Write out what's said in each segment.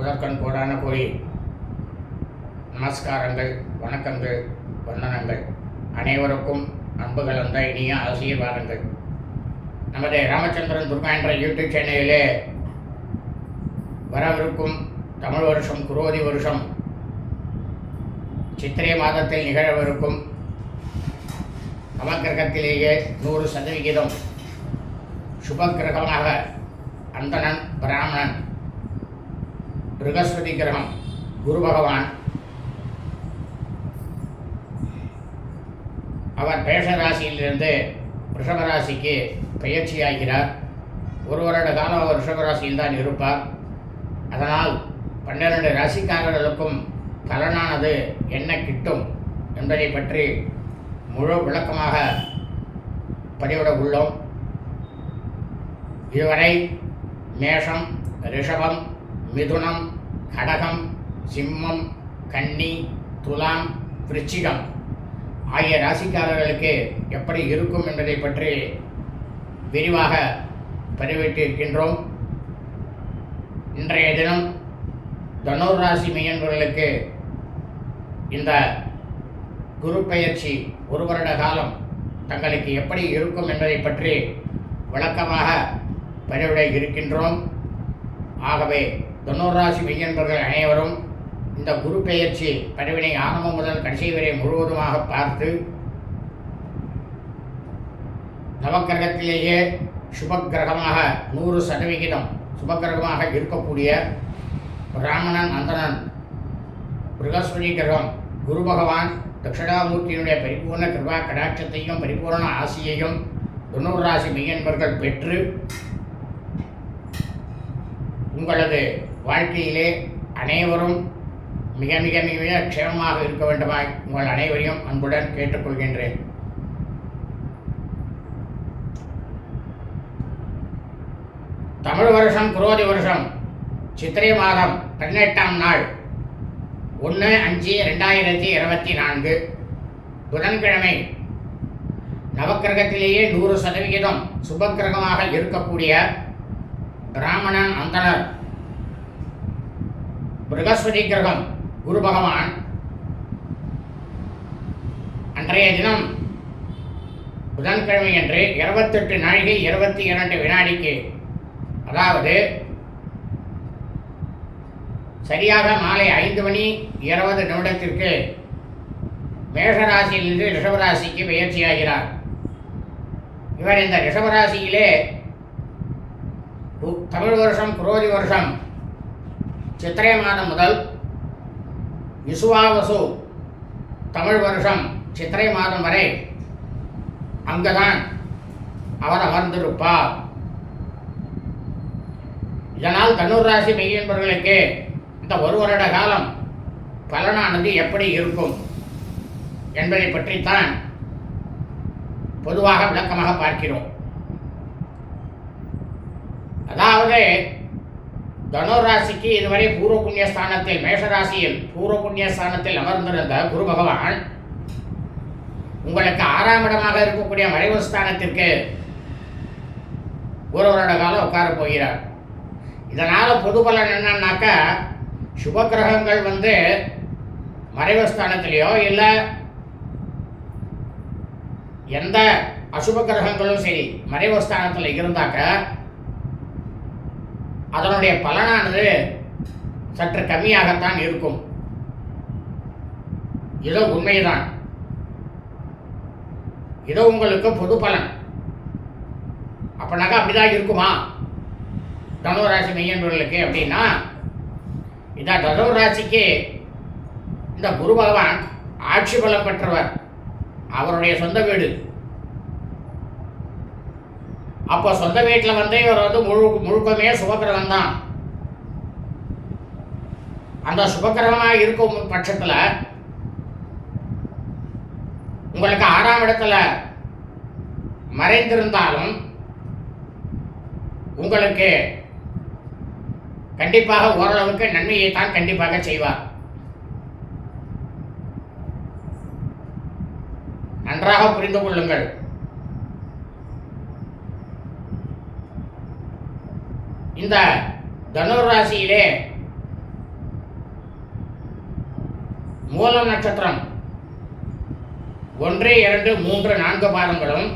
முதற்கண் கோடான கோடி நமஸ்காரங்கள் வணக்கங்கள் வந்தனங்கள். அனைவருக்கும் அன்பு கலந்த இனிய ஆசீர்வாதங்கள். நமது ராமச்சந்திரன் துர்கா என்ற யூடியூப் சேனலிலே வரவிருக்கும் தமிழ் வருஷம் குரோதி வருஷம் சித்திரை மாதத்தில் நிகழவிருக்கும் நவக்கிரகத்திலேயே நூறு சதவிகிதம் சுபக்கிரகமாக அந்தணன் பிராமணன் பிருகஸ்பதி கிரகம் குரு பகவான் அவர் பேஷ ராசியிலிருந்து ரிஷபராசிக்கு பயிற்சியாகிறார். ஒரு வருட காலம் அவர் ரிஷபராசியில் தான் இருப்பார். அதனால் பன்னிரண்டு ராசிக்காரர்களுக்கும் பலனானது என்ன கிட்டும் என்பதை பற்றி முழு விளக்கமாக பதிவிட உள்ளோம். இதுவரை மேஷம் ரிஷபம் மிதுனம் கடகம் சிம்மம் கன்னி துலாம் விருச்சிகம். ஆகிய ராசிக்காரர்களுக்கு எப்படி இருக்கும் என்பதை பற்றி விரிவாக பதிவிட்டிருக்கின்றோம் இன்றைய தினம் தனுர் ராசி மெய்யன்பர்களுக்கு இந்த குரு பயிற்சி ஒரு வருட காலம் தங்களுக்கு எப்படி இருக்கும் என்பதை பற்றி விளக்கமாக பதிவிட இருக்கின்றோம். ஆகவே தொண்ணூறு ராசி மெய்யன்பர்கள் அனைவரும் இந்த குரு பெயர்ச்சி பதிவினை ஆரம்பம் முதல் கடைசி வரை முழுவதுமாக பார்த்து நவக்கிரகத்திலேயே சுபக்கிரகமாக நூறு சதவிகிதம் சுபக்கிரகமாக இருக்கக்கூடிய பிராமணன் அந்தணன் பிருகஸ்பதி கிரகம் குரு பகவான் தட்சிணாமூர்த்தியினுடைய பரிபூர்ண கிருபா கடாட்சத்தையும் பரிபூர்ண ஆசியையும் தொண்ணூறு ராசி மெய்யன்பர்கள் பெற்று உங்களது வாழ்க்கையிலே அனைவரும் மிக மிக மிக மிக க்ஷேமமாக இருக்க வேண்டுமாய் உங்கள் அனைவரையும் அன்புடன் கேட்டுக்கொள்கின்றேன். தமிழ் வருஷம் குரோதி வருஷம் சித்திரை மாதம் பதினெட்டாம் நாள் ஒன்று அஞ்சு ரெண்டாயிரத்தி இருபத்தி நான்கு புதன்கிழமை. நவக்கிரகத்திலேயே நூறு சதவிகிதம் சுபக்கிரகமாக இருக்கக்கூடிய பிராமணன் அந்தனர் பிருகஸ்பதி கிரகம் குரு பகவான் அன்றைய தினம் புதன்கிழமை அன்று இருபத்தெட்டு நாழிகை இருபத்தி இரண்டு வினாடிக்கு அதாவது சரியாக மாலை ஐந்து மணி இருபது நிமிடத்திற்கு மேஷராசியிலிருந்து ரிஷபராசிக்கு பயிற்சியாகிறார் இவர் இந்த ரிஷபராசியிலே தமிழ் வருஷம் குரோதி வருஷம் சித்திரை மாதம் முதல் விசுவாவசு தமிழ் வருஷம் சித்திரை மாதம் வரை அங்குதான் அவர் அமர்ந்திருப்பார். இதனால் தனுர் ராசி மெய்யன்பர்களுக்கு இந்த ஒரு வருட காலம் பலனானது எப்படி இருக்கும் என்பதை பற்றித்தான் பொதுவாக விளக்கமாக பார்க்கிறோம். அதாவது தனுராசிக்கு இதுவரை பூர்வ புண்ணிய ஸ்தானத்தில் மேஷராசியில் பூர்வ புண்ணிய ஸ்தானத்தில் அமர்ந்திருந்த குரு பகவான் உங்களுக்கு ஆறாம் இடமாக இருக்கக்கூடிய மறைவு ஸ்தானத்திற்கு ஒரு வருட காலம் உட்கார போகிறார். இதனால் பொது பலன் என்னன்னாக்கா சுப கிரகங்கள் வந்து மறைவு ஸ்தானத்திலேயோ இல்லை எந்த அசுப கிரகங்களும் சரி மறைவு ஸ்தானத்தில் இருந்தாக்க அதனுடைய பலனானது சற்று கம்மியாகத்தான் இருக்கும். இதோ உண்மைதான். இதோ உங்களுக்கு பொது பலன். அப்படின்னாக்கா அப்படிதான் இருக்குமா? தனுராசி மெய்யன்பர்களுக்கு அப்படின்னா இதான் தனுராசிக்கு இந்த குரு பகவான் ஆட்சி பலம் பெற்றவர். அவருடைய சொந்த வீடு. அப்போ சொந்த வீட்டில் வந்து இவர் வந்து முழு முழுக்கமே சுபக்கிரகம் தான் அந்த சுபக்கிரகமாக இருக்கும் பட்சத்தில் உங்களுக்கு ஆறாம் இடத்துல மறைந்திருந்தாலும் உங்களுக்கு கண்டிப்பாக ஓரளவுக்கு நன்மையை தான் கண்டிப்பாக செய்வார். நன்றாக புரிந்து கொள்ளுங்கள். இந்த தனுர் ராசியிலே மூலம் நட்சத்திரம். ஒன்று இரண்டு மூன்று நான்கு பாதங்களும்.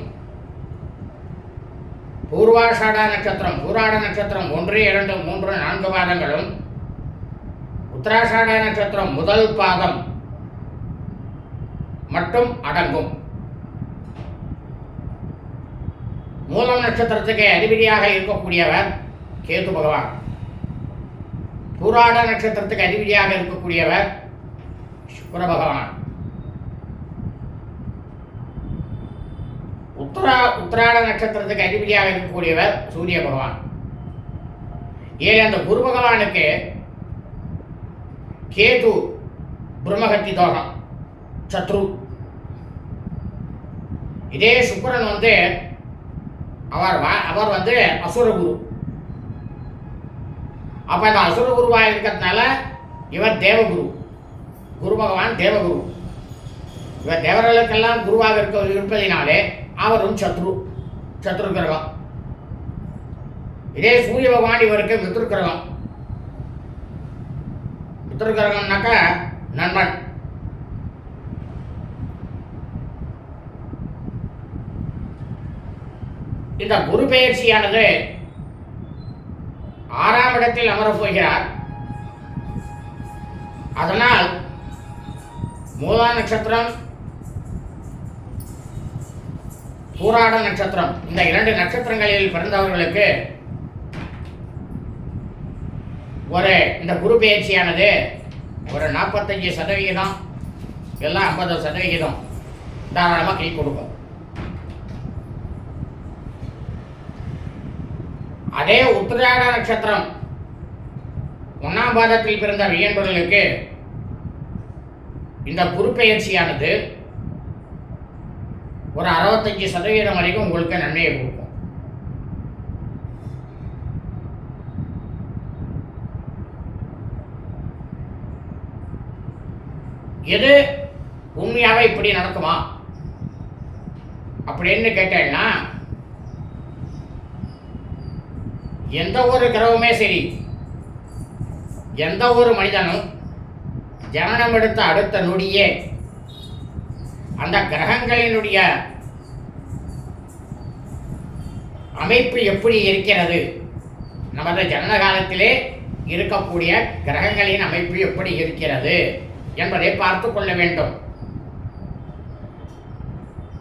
பூர்வாஷாடா நட்சத்திரம் பூராட நட்சத்திரம் ஒன்று இரண்டு மூன்று நான்கு பாதங்களும். உத்தராஷாடா நட்சத்திரம் முதல் பாதம் மட்டும் அடங்கும். மூலம் நட்சத்திரத்துக்கு அதிபதியாக இருக்கக்கூடியவர் கேது பகவான். பூராட நட்சத்திரத்துக்கு அதிபதியாக இருக்கக்கூடியவர் சுக்கர பகவான் உத்தரா உத்தராட நட்சத்திரத்துக்கு அதிபதியாக இருக்கக்கூடியவர் சூரிய பகவான். ஏழு அந்த குரு பகவானுக்கு கேது பிரம்மகத்தி தோஷம் சத்ரு. இதே சுக்கரன் வந்து அவர் அவர் வந்து அசுரகுரு அப்போ இந்த அசுரகுருவாக இருக்கிறதுனால இவர் தேவகுரு. குரு பகவான் தேவகுரு. இவர் தேவர்களுக்கெல்லாம் குருவாக இருக்க இருப்பதினாலே அவரும் சத்ரு சத்ரு கிரகம். இதே சூரிய பகவான் இவருக்கு மித்ரு கிரகம். மித்ரு கிரகம்னாக்கா நண்பன். இந்த குரு பெயர்ச்சியானது ஆறாம் இடத்தில் அமரப் போகிறார். அதனால் மூலா நட்சத்திரம் பூராட நட்சத்திரம் இந்த இரண்டு நட்சத்திரங்களில் பிறந்தவர்களுக்கு ஒரு இந்த குரு பயிற்சியானது ஒரு நாற்பத்தஞ்சு சதவிகிதம் எல்லாம் ஐம்பது சதவிகிதம் தாராளமாக கை கொடுக்கும். அதே உத்திராட நட்சத்திரம் ஒன்னாம் பாதத்தில் பிறந்த வியன்பர்களுக்கு இந்த குறுப்பெயர்ச்சியானது ஒரு அறுபத்தஞ்சு சதவீதம் வரைக்கும் உங்களுக்கு நன்மையை கொடுக்கும். எது? உண்மையாகவே இப்படி நடக்குமா? அப்படின்னு கேட்டேன்னா எந்த ஒரு கிரகமே சரி. எந்த ஒரு மனிதனும் ஜனனம் எடுத்த அடுத்த நொடியே அந்த கிரகங்களினுடைய அமைப்பு எப்படி இருக்கிறது? நமது ஜனன காலத்திலே இருக்கக்கூடிய கிரகங்களின் அமைப்பு எப்படி இருக்கிறது என்பதை பார்த்து கொள்ள வேண்டும்.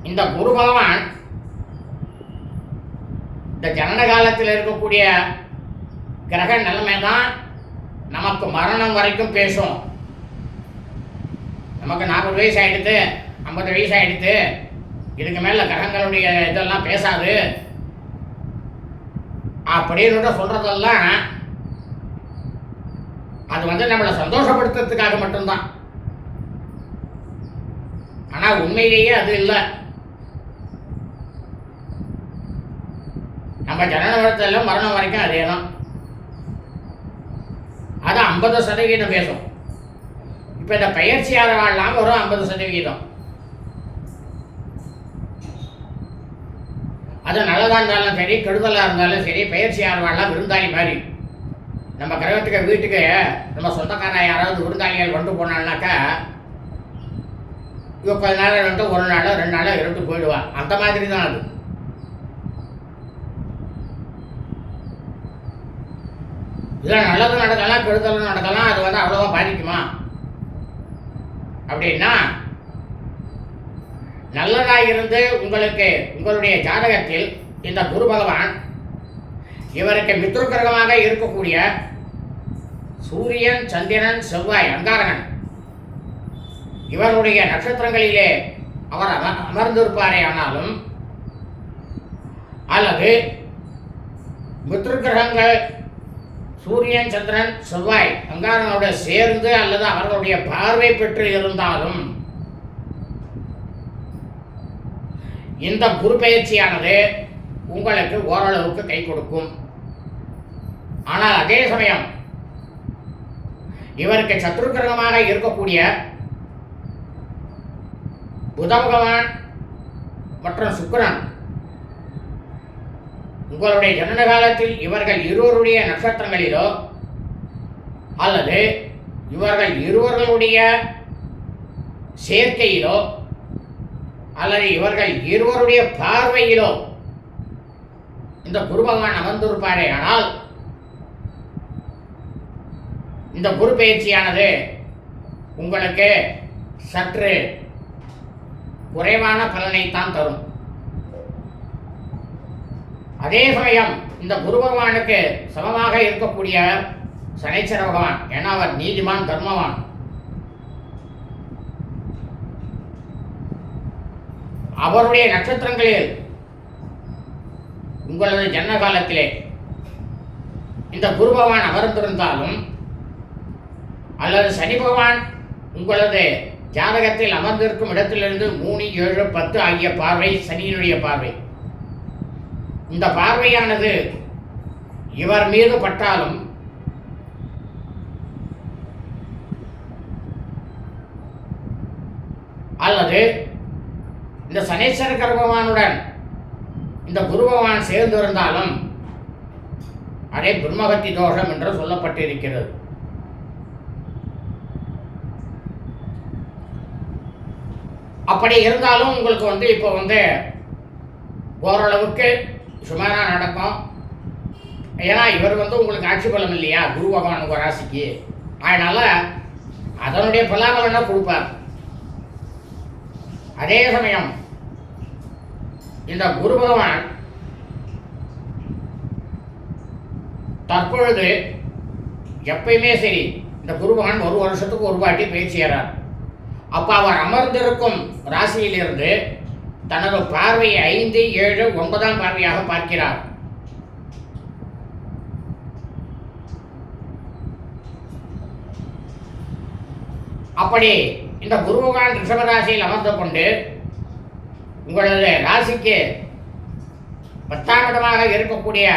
இந்த குரு பகவான் இந்த ஜனன காலத்தில் இருக்கக்கூடிய கிரக நிலைமை தான் நமக்கு மரணம் வரைக்கும் பேசும். நமக்கு நாற்பது வயசு ஆகிடுது ஐம்பது வயசு ஆகிடுது இதுக்கு மேலே கிரகங்களுடைய இதெல்லாம் பேசாது. அப்படின்னு சொல்கிறதெல்லாம் அது வந்து நம்மளை சந்தோஷப்படுத்துறதுக்காக மட்டும்தான். ஆனால் உண்மையிலேயே அது இல்லை. நம்ம ஜனன வரத்துல மரணம் வரைக்கும் அதே தான் அது ஐம்பது சதவீதம் பேசும். இப்போ இந்த பயிற்சியாளர் வாழலாம் வரும் ஐம்பது சதவிகிதம் அது நல்லதாக இருந்தாலும் சரி கெடுதலாக இருந்தாலும் சரி பயிற்சியாளர்கள்லாம் விருந்தாளி மாதிரி. நம்ம கிரகத்துக்கு வீட்டுக்கு நம்ம சொந்தக்காரன் யாராவது விருந்தாளிகள் கொண்டு போனாங்கனாக்கா இவ கொஞ்ச நாள் இருந்து ஒரு நாளோ ரெண்டு நாளோ இருட்டு போயிடுவான். அந்த மாதிரி தான் அது. இதில் நல்லதும் நடக்கலாம் கெடுதலும் நடக்கலாம் அது வந்து அவ்வளோவா பாதிக்குமா? அப்படின்னா நல்லதாக இருந்து உங்களுக்கு உங்களுடைய ஜாதகத்தில் இந்த குரு பகவான் இவருக்கு மித்ரு கிரகமாக இருக்கக்கூடிய சூரியன் சந்திரன் செவ்வாய் அங்காரகன் இவருடைய நட்சத்திரங்களிலே அவர் அமர்ந்திருப்பாரே ஆனாலும் அல்லது மித்ரு கிரகங்கள் சூரியன் சந்திரன் செவ்வாய் அங்காரனோட சேர்ந்து அல்லது அவர்களுடைய பார்வை பெற்று இருந்தாலும் இந்த குரு பயிற்சியானது உங்களுக்கு ஓரளவுக்கு கை கொடுக்கும். ஆனால் அதே சமயம் இவருக்கு சத்ரு கிரகமாக இருக்கக்கூடிய புத பகவான் மற்றும் சுக்கரன் உங்களுடைய ஜனன காலத்தில் இவர்கள் இருவருடைய நட்சத்திரங்களிலோ அல்லது இவர்கள் இருவர்களுடைய சேர்க்கையிலோ அல்லது இவர்கள் இருவருடைய பார்வையிலோ இந்த குரு பகவான் அமர்ந்திருப்பாரே. ஆனால் இந்த குரு பயிற்சியானது உங்களுக்கு சற்று குறைவான பலனைத்தான் தரும். அதே சமயம் இந்த குரு பகவானுக்கு சமமாக இருக்கக்கூடிய சனைச்சர பகவான் ஏன்னா அவர் நீதிமான் தர்மவான். அவருடைய நட்சத்திரங்களில் உங்களது ஜன்ன காலத்திலே இந்த குரு பகவான் அமர்ந்திருந்தாலும் அல்லது சனி பகவான் உங்களது ஜாதகத்தில் அமர்ந்திருக்கும் இடத்திலிருந்து மூணு ஏழு பத்து ஆகிய பார்வை சனியினுடைய பார்வை. இந்த பார்வையானது இவர் மீது பட்டாலும் அல்லது இந்த சனீஸ்வர கர்ப்பவானுடன் இந்த குருபவான் சேர்ந்திருந்தாலும் அதே பிரம்மகத்தி தோஷம் என்று சொல்லப்பட்டிருக்கிறது. அப்படி இருந்தாலும் உங்களுக்கு வந்து இப்போ வந்து ஓரளவுக்கு சுமாராக நடக்கும். ஏன்னா இவர் வந்து உங்களுக்கு ஆட்சி பலம் இல்லையா? குரு பகவான் உங்கள் ராசிக்கு. அதனால் அதனுடைய பலாபலனை கொடுப்பார். அதே சமயம் இந்த குரு பகவான் தற்பொழுது எப்பயுமே சரி இந்த குரு பகவான் ஒரு வருஷத்துக்கு ஒரு வாட்டி பயிற்சியறார் அப்போ அவர் அமர்ந்திருக்கும் ராசியிலிருந்து தனது பார்வையை ஐந்து ஏழு ஒன்பதாம் பார்வையாக பார்க்கிறார். அப்படி இந்த குருகான் ரிஷபராசியில் அமர்ந்து கொண்டு உங்களது ராசிக்கு பத்தாம் இடமாக இருக்கக்கூடிய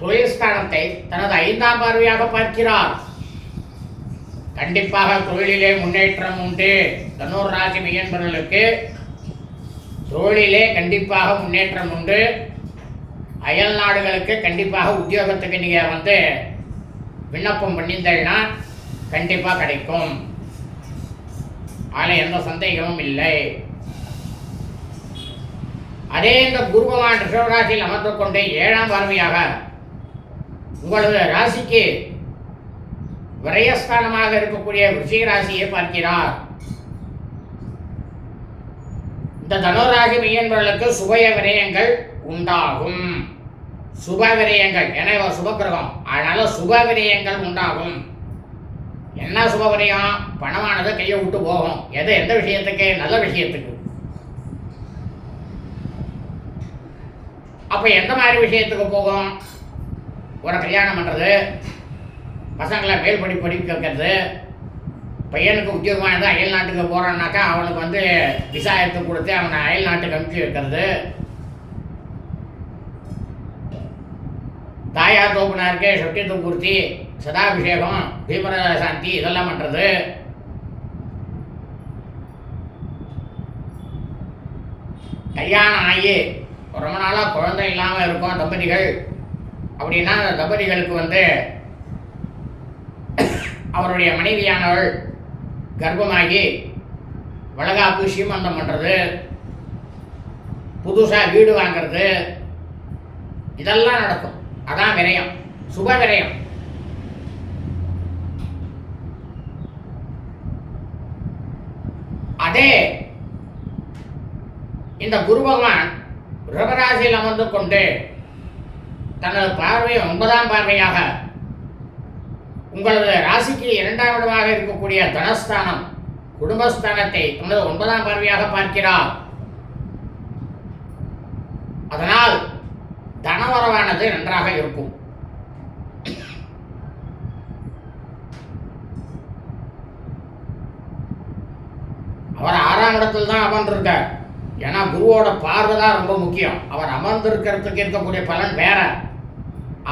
தொழில் ஸ்தானத்தை தனது ஐந்தாம் பார்வையாக பார்க்கிறார். கண்டிப்பாக தொழிலிலே முன்னேற்றம் உண்டு. தன்னூர் ராசி மையன்பர்களுக்கு தொழிலே கண்டிப்பாக முன்னேற்றம் உண்டு. அயல் நாடுகளுக்கு கண்டிப்பாக உத்தியோகத்துக்கு நீங்கள் வந்து விண்ணப்பம் பண்ணியிருந்தீங்கன்னா கண்டிப்பாக கிடைக்கும். அதில் எந்த சந்தேகமும் இல்லை. அதே இந்த குருபவான் ரிஷவராசியில் ரிஷபராசியில் அமர்ந்து கொண்டு ஏழாம் பார்வையாக உங்களது ராசிக்கு விரயஸ்தானமாக இருக்கக்கூடிய விருச்சிக ராசியை பார்க்கிறார். இந்த தனுராசி மையன்பர்களுக்கு சுபய விரயங்கள் உண்டாகும். சுப விரயங்கள் ஏன்னா இவர் சுபகிரகம் அதனால சுப விரயங்கள் உண்டாகும். என்ன சுப விரயம் பணமானது கையை விட்டு போகும். எது? எந்த விஷயத்துக்கு? நல்ல விஷயத்துக்கு. அப்போ எந்த மாதிரி விஷயத்துக்கு போகும்? ஒரு கல்யாணம் பண்ணுறது பசங்களை மேல் படி படிக்க வைக்கிறது பையனுக்கு உத்தியோகமாக இருந்தால் அயல் நாட்டுக்கு போகிறான்னாக்கா அவனுக்கு வந்து விசா எடுத்து கொடுத்து அவனை அயல் நாட்டுக்கு அனுப்பிச்சி வைக்கிறது. தாயார் தோப்புனாருக்கு சொட்டி தூக்குர்த்தி சதாபிஷேகம் பீமர சாந்தி இதெல்லாம் பண்ணுறது கல்யாணம் ஆகி ரொம்ப நாளாக குழந்தை இல்லாமல் இருக்கும் தம்பதிகள். அப்படின்னா அந்த தம்பதிகளுக்கு வந்து அவருடைய மனைவியானவள் கர்ப்பமாகி வளகாப்பு சீமந்தம் பண்ணுறது புதுசாக வீடு வாங்கிறது இதெல்லாம் நடக்கும். அதான் விரயம். சுப விரயம். அதே இந்த குரு பகவான் ரிஷபராசியில் அமர்ந்து கொண்டு தனது பார்வையை ஒன்பதாம் பார்வையாக உங்களது ராசிக்கு இரண்டாம் இடமாக இருக்கக்கூடிய தனஸ்தானம் குடும்பஸ்தானத்தை உங்களது ஒன்பதாம் பார்வையாக பார்க்கிறார். அதனால் தனவரவானது நன்றாக இருக்கும். அவர் ஆறாம் இடத்தில் தான் அமர்ந்திருக்கார். ஏன்னா குருவோட பார்வை தான் ரொம்ப முக்கியம். அவர் அமர்ந்திருக்கிறதுக்கு இருக்கக்கூடிய பலன் வேற.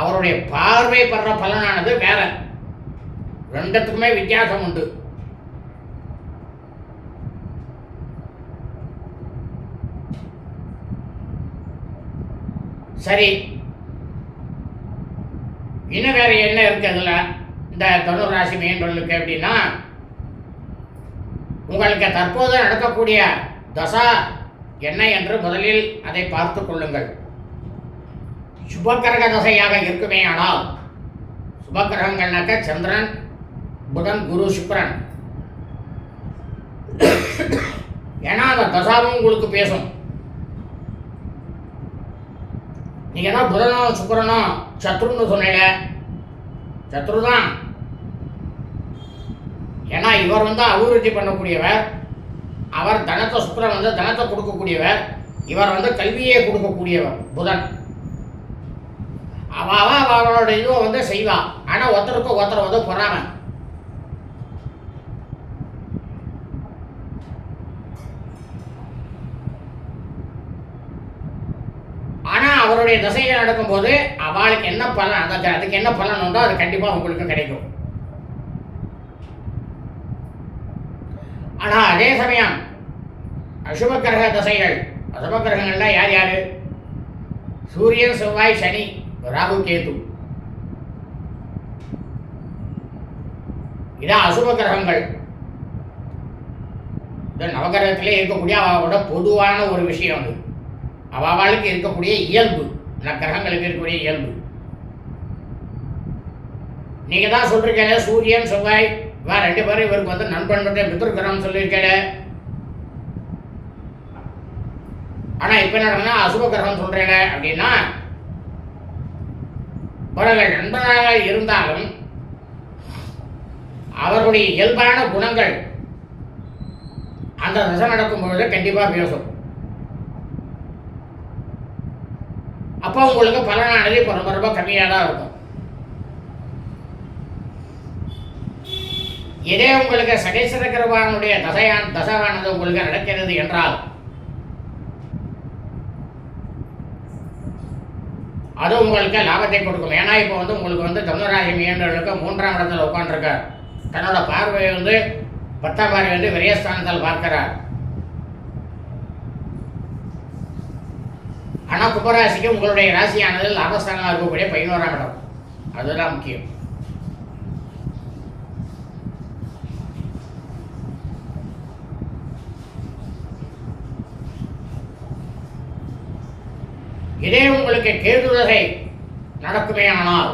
அவருடைய பார்வை படுற பலனானது வேற. ரெண்டுத்துக்குமே வித்தியாசம் உண்டு. சரி. இன்னும் வேற என்ன இருக்கு அதுல? இந்த தனுர் ராசி மீன்களுக்கு அப்படின்னா உங்களுக்கு தற்போது நடக்கக்கூடிய தசா என்ன என்று முதலில் அதை பார்த்து கொள்ளுங்கள். சுபக்கிரக தசையாக இருக்குமே ஆனால் சுபக்கிரகங்கள்னாக்க சந்திரன் புதன் குரு சுக்கிரன் ஏன்னா அந்த தசாவும் உங்களுக்கு பேசும். நீங்க என்ன புதனோ சுக்கரனோ சத்ருன்னு சொன்னீங்க? சத்ரு தான் ஏன்னா இவர் வந்து அபிவிருத்தி பண்ணக்கூடியவர். அவர் தனத்தை சுக்கரன் வந்து தனத்தை கொடுக்கக்கூடியவர். இவர் வந்து கல்வியை கொடுக்கக்கூடியவர் புதன். அவ அவ அவளோட இதுவை வந்து செய்வா. ஆனால் ஒருத்தருக்கு ஒருத்தர் வந்து பொறாம. உங்களுடைய அவருடைய நடக்கும்போது அவளுக்கு என்ன பலன் அந்த அதுக்கு என்ன பலன் உண்டோ அது கண்டிப்பா உங்களுக்கு கிடைக்கும். ஆனா அதே சமயம் அசுப கிரக தசைகள் அசுப கிரகங்கள்னா யார் யார்? சூரியன் செவ்வாய் சனி ராகு கேது. இதான் அசுப கிரகங்கள் இது நவகிரகத்திலே இருக்கக்கூடிய அவளோட பொதுவான ஒரு விஷயம் அது. அவளுக்கு இருக்கக்கூடிய இயல்பு. கிரகங்களுக்கு இருக்கக்கூடிய இயல்பு. நீங்க தான் சொல்றீங்க சூரியன் செவ்வாய் வா ரெண்டு பேரும் இவருக்கு வந்து நண்பன் மட்டும் மித்திருக்கிறோம் சொல்லியிருக்கேன் ஆனா இப்ப என்ன அசுப கிரகம் சொல்றேன் அப்படின்னா அவர்கள் நண்பனாக இருந்தாலும் அவர்களுடைய இயல்பான குணங்கள் அந்த தசை நடக்கும் பொழுது கண்டிப்பா பேசும் அப்போ உங்களுக்கு பலனானது இப்போ ரொம்ப ரொம்ப கம்மியாக தான் இருக்கும். இதே உங்களுக்கு சனீஸ்வர கிருபானுடைய தசையான் தசையானது உங்களுக்கு நடக்கிறது என்றால் அது உங்களுக்கு லாபத்தை கொடுக்கும். ஏன்னா இப்போ வந்து உங்களுக்கு வந்து தனுராசி மீனர்களுக்கு மூன்றாம் இடத்துல உட்காந்துருக்கார் தன்னோட பார்வையை வந்து பத்தாம் பார்வை வந்து விரயஸ்தானத்தில் பார்க்கிறார். ஆனால் கும்பராசிக்கு உங்களுடைய ராசியானது லாபஸ்தானமாக இருக்கக்கூடிய பதினோராம் இடம். அதுதான் முக்கியம். இதே உங்களுக்கு கேதுதகை நடக்குமே ஆனால்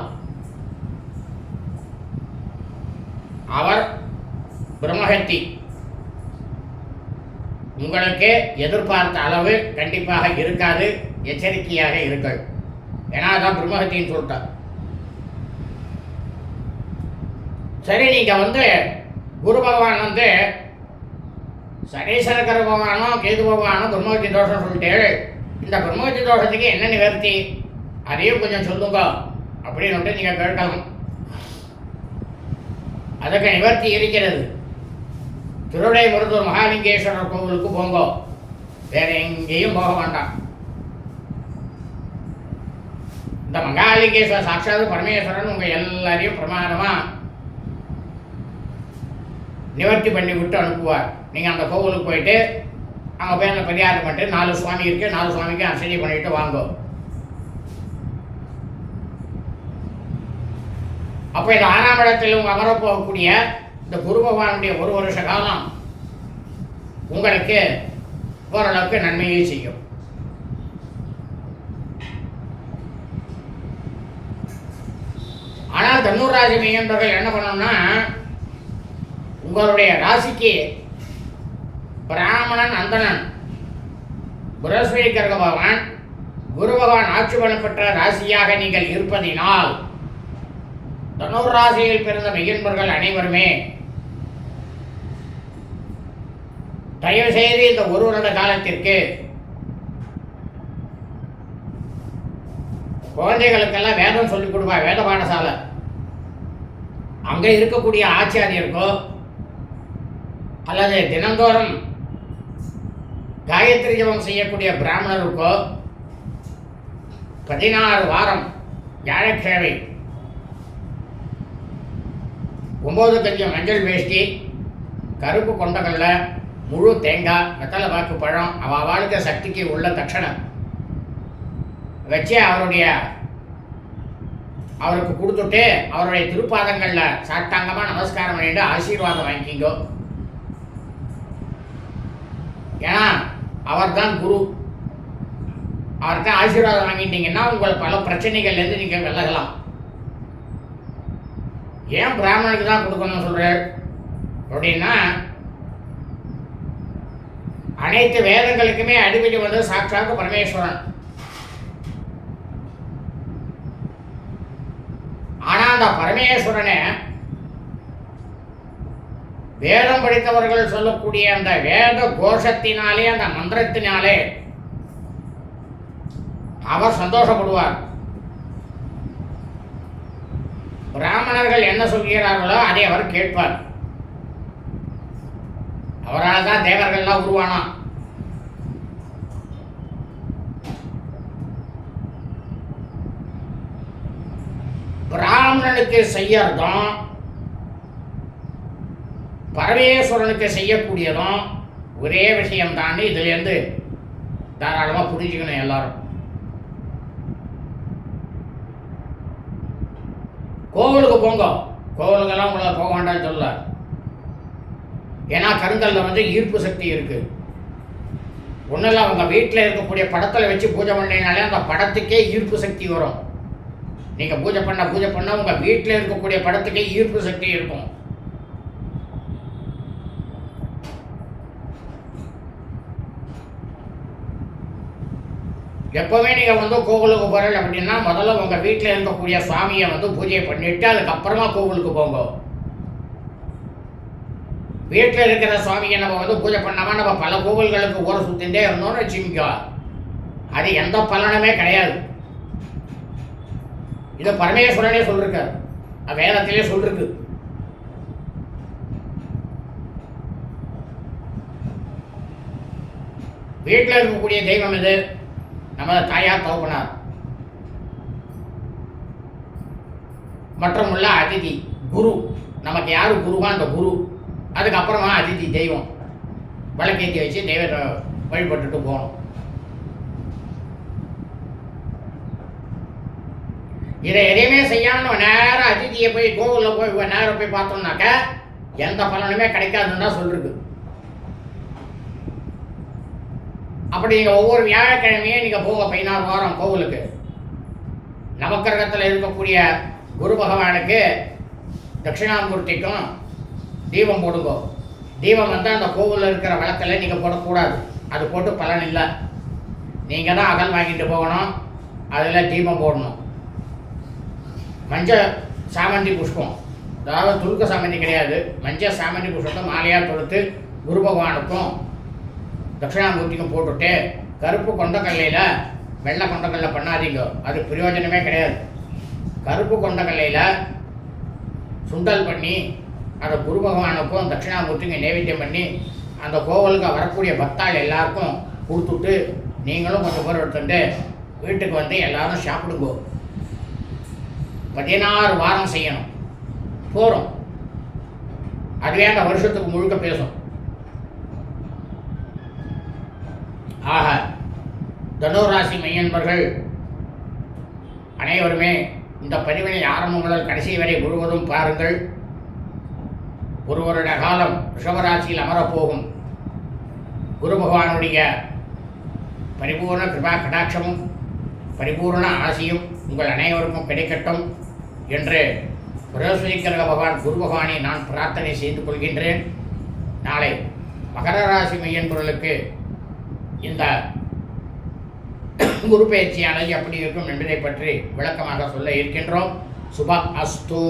அவர் பிரம்மஹத்தி. உங்களுக்கு எதிர்பார்த்த அளவு கண்டிப்பாக இருக்காது. எச்சரிக்கையாக இருங்கள். ஏன்னா அதான் பிரம்மஹத்தின்னு சொல்லிட்டார். சரி நீங்க வந்து குரு பகவான் வந்து சனீஸ்வரகர பகவானோ கேது பகவானோ பிரம்மஹத்தி தோஷம் சொல்லிட்டு இந்த பிரம்மஹத்தி தோஷத்துக்கு என்ன நிவர்த்தி? அதையும் கொஞ்சம் சொல்லுங்க அப்படின்னு நீங்க கேட்கலாம் அதுக்கு நிவர்த்தி இருக்கிறது. திருடை மருதூர் மகாலிங்கேஸ்வரர் கோவிலுக்கு போங்க. வேற எங்கேயும் போக வேண்டாம். இந்த மகாலிங்கேஸ்வரர் சாட்சாத் பரமேஸ்வரன் உங்கள் எல்லாரையும் பிரமாணமாக நிவர்த்தி பண்ணி விட்டு அனுப்புவார். நீங்கள் அந்த கோவிலுக்கு போயிட்டு அங்கே போய் அந்த பரிகாரம் பண்ணிட்டு நாலு சுவாமி இருக்கு நாலு சுவாமிக்கு அர்ச்சனை பண்ணிட்டு வாங்கோ. அப்போ இந்த ஆறாம் இடத்தில் உங்கள் அமரப் போகக்கூடிய இந்த குரு பகவானுடைய ஒரு வருஷ காலம் உங்களுக்கு ஓரளவுக்கு நன்மையை செய்யும். ஆனால் தன்னூர் ராசி மையன்றவர்கள் என்ன பண்ணணும்னா உங்களுடைய ராசிக்கு பிராமணன் அந்தணன் புரஸ்வரி கிரக பகவான் குரு பகவான் ஆட்சி பெற்ற ராசியாக நீங்கள் இருப்பதினால் தனுர் ராசியில் பிறந்த மெய்யன்பர்கள் அனைவருமே தயவு செய்து இந்த ஒரு வருட காலத்திற்கு குழந்தைகளுக்கெல்லாம் வேதம் சொல்லிக் கொடுப்பா வேத பாடசாலை. அங்கே இருக்கக்கூடிய ஆச்சாரியருக்கோ அல்லது தினந்தோறும் காயத்ரி ஜபம் செய்யக்கூடிய பிராமணருக்கோ பதினாறு வாரம் வியாழக்கிழமை ஒம்பது கஞ்சம் மஞ்சள் வேஷ்டி கருப்பு கொண்டகல்ல முழு தேங்காய் வெத்தலை பாக்கு பழம் அவ வாழ்க்கை சக்திக்கு உள்ள தட்சணம். வச்சு அவருடைய அவருக்கு கொடுத்துட்டு அவருடைய திருப்பாதங்களில் சாட்டாங்கமாக நமஸ்காரம் பண்ணிட்டு ஆசீர்வாதம் வாங்கிக்கிங்கோ ஏன்னா அவர் தான் குரு. அவர்கிட்ட ஆசீர்வாதம் வாங்கிட்டீங்கன்னா உங்கள் பல பிரச்சனைகள்லேருந்து நீங்கள் விலகலாம். ஏன் பிராமணனுக்கு தான் கொடுக்கணும்னு சொல்கிறார் அப்படின்னா அனைத்து வேதங்களுக்குமே அடிப்படை வந்து சாட்சாத் பரமேஸ்வரன். ஆனா அந்த பரமேஸ்வரனை வேதம் படித்தவர்கள் சொல்லக்கூடிய அந்த வேத கோஷத்தினாலே அந்த மந்திரத்தினாலே அவர் சந்தோஷப்படுவார். பிராமணர்கள் என்ன சொல்கிறார்களோ அதை அவர் கேட்பார். அவரால் தான் தேவர்கள்லாம் உருவானான் பிராமணனுக்கு செய்யறதும் பரமேஸ்வரனுக்கு செய்யக்கூடியதும் ஒரே விஷயம் தாண்டி இதுலேருந்து தாராளமாக புரிஞ்சுக்கணும் எல்லாரும். கோவிலுக்கு போங்க. கோவிலுக்கெல்லாம் உங்களை போக வேண்டாம்னு சொல்ல ஏன்னா கருங்கல்ல வந்து ஈர்ப்பு சக்தி இருக்கு. ஒன்றும் இல்லை அவங்க வீட்டில் இருக்கக்கூடிய படத்தில் வச்சு பூஜை பண்ணினாலே அந்த படத்துக்கே ஈர்ப்பு சக்தி வரும். நீங்கள் பூஜை பண்ண பூஜை பண்ண உங்கள் வீட்டில் இருக்கக்கூடிய படத்துக்கே ஈர்ப்பு சக்தி இருக்கும். எப்போவுமே நீங்கள் வந்து கோவிலுக்கு போகிறீங்க அப்படின்னா முதல்ல உங்கள் வீட்டில் இருக்கக்கூடிய சாமியை வந்து பூஜை பண்ணிவிட்டு அதுக்கப்புறமா கோவிலுக்கு போங்க. வீட்டில் இருக்கிற சுவாமியை நம்ம வந்து பூஜை பண்ணாமல் நம்ம பல கோவில்களுக்கு ஊற சுற்றிகிட்டே இருந்தோம்னு வச்சுக்கோ அது எந்த பலனுமே கிடையாது. இதை பரமேஸ்வரனே சொல்லிருக்கார். வேதத்திலே சொல்லிருக்கு. வீட்டில் இருக்கக்கூடிய தெய்வம் இது நமது தாயார் தகப்பனார். மற்றும் உள்ள அதிதி குரு. நமக்கு யார் குருவா? அந்த குரு. அதுக்கப்புறமா அதிதி தெய்வம். விளக்கேற்றி வச்சு தெய்வத்தை வழிபட்டுட்டு போகணும். இதை எதையுமே செய்யாமல் நேரம் அதிதியை போய் கோவிலில் போய் நேரம் போய் பார்த்தோம்னாக்க எந்த பலனுமே கிடைக்காதுன்னு தான் சொல்லிருக்கு அப்படி நீங்கள் ஒவ்வொரு வியாழக்கிழமையும் நீங்கள் போங்க பதினாறு வாரம் கோவிலுக்கு. நவக்கிரகத்தில் இருக்கக்கூடிய குரு பகவானுக்கு தட்சிணாமூர்த்திக்கும் தீபம் போடுங்க. தீபம் வந்து அந்த கோவிலில் இருக்கிற விளக்கில் நீங்கள் போடக்கூடாது. அது போட்டு பலன் இல்லை. நீங்கள் தான் அகல் வாங்கிட்டு போகணும். அதில் தீபம் போடணும். மஞ்சள் சாமந்தி புஷ்பம். அதாவது துருக்க சாமந்தி கிடையாது. மஞ்சள் சாமந்தி புஷ்பத்தை மாலையாக தொடுத்து குரு பகவானுக்கும் தட்சிணாமூர்த்திக்கும் போட்டுட்டு கருப்பு கொண்டக்கல்லையில் வெள்ளை கொண்டக்கல்ல பண்ணாதீங்க. அது பிரயோஜனமே கிடையாது. கருப்பு கொண்டக்கல்லையில் சுண்டல் பண்ணி அதை குரு பகவானுக்கும் தட்சிணாமூர்த்திக்கும் நைவேத்தியம் பண்ணி அந்த கோவிலுக்கு வரக்கூடிய பக்தாள் எல்லாருக்கும் கொடுத்துட்டு நீங்களும் கொஞ்சம் பேர் எடுத்துட்டு வீட்டுக்கு வந்து எல்லாரும் சாப்பிடுங்க. பதினாறு வாரம் செய்யணும். போகிறோம் அதுவே அந்த வருஷத்துக்கு முழுக்க பேசும். ஆக தனுராசி மையன்பர்கள் அனைவருமே இந்த பதிவினை ஆரம்பம் முதல் கடைசி வரை முழுவதும் பாருங்கள். ஒரு வருட காலம் ரிஷபராசியில் அமரப்போகும். குரு பகவானுடைய பரிபூர்ண கிருபா கடாட்சமும் பரிபூர்ண ஆசியும் உங்கள் அனைவருக்கும் கிடைக்கட்டும். என்று பிரகஸ்பதிக்கிரக பகவான் குரு பகவானை நான் பிரார்த்தனை செய்து கொள்கின்றேன். நாளை மகர ராசி மையன்பொருளுக்கு இந்த குரு பயிற்சியானது எப்படி இருக்கும் என்பதை பற்றி விளக்கமாக சொல்ல இருக்கின்றோம். சுப அஸ்து.